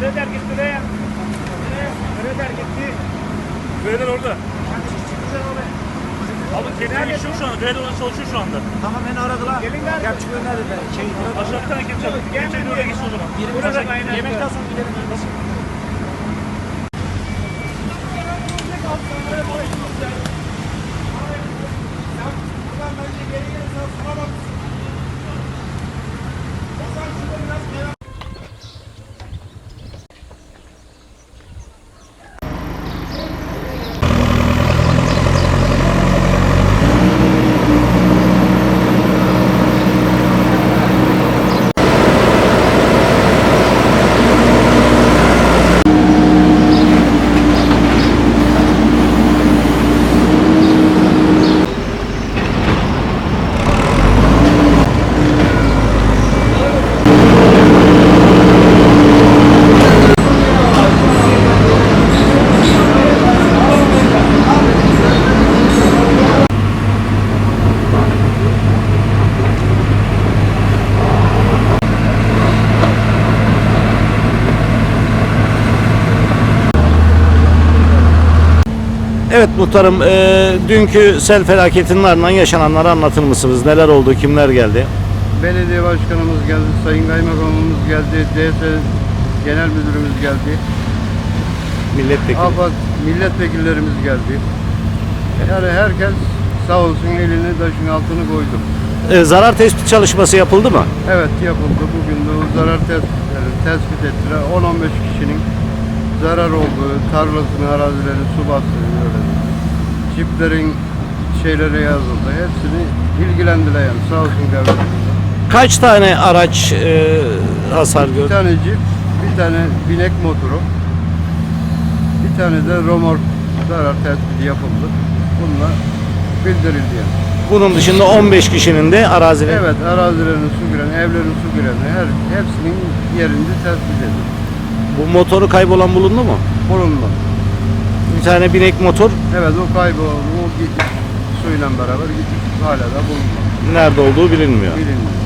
Kreder gitti be. Kreder gitti. Kreder orada. Abi kendine geçiyor şu anda. Kreder orada çalışıyor şu anda. Tamam beni aradılar. Gelin nerede? Önüne dediler. Şey, Aşağı bir tane kimse. Kimse oraya gitsin o zaman. Biri Burada yemekten sonra gidelim. Nasıl? Evet muhtarım, e, dünkü sel felaketinin ardından yaşananları anlatır mısınız? Neler oldu, kimler geldi? Belediye başkanımız geldi, sayın kaymakamımız geldi, DS genel müdürümüz geldi, Milletvekili. AFAD milletvekillerimiz geldi. Yani herkes sağ olsun elini taşın altını koydu. E, zarar tespit çalışması yapıldı mı? Evet yapıldı. Bugün de o zarar tespitleri tespit ettiler. 10-15 kişinin zarar olduğu, tarlasını, arazilerini su bastı. Öyle. Çiplerin şeyleri yazıldı. Hepsini ilgilendiler yani sağ olsun devletimiz. Kaç tane araç e, hasar Bir gördü? tane cip, bir tane binek motoru, bir tane de romork zarar tespiti yapıldı. Bununla bildirildi yani. Bunun dışında 15 kişinin de arazileri. Evet, arazilerin su giren, evlerin su giren her hepsinin yerinde tespit edildi. Bu motoru kaybolan bulundu mu? Bulundu. Bir tane binek motor Evet, o kayboldu, o gitmiş. Suyla beraber gitmiş. Hala da bulundu. nerede olduğu bilinmiyor. Bilinmiyor.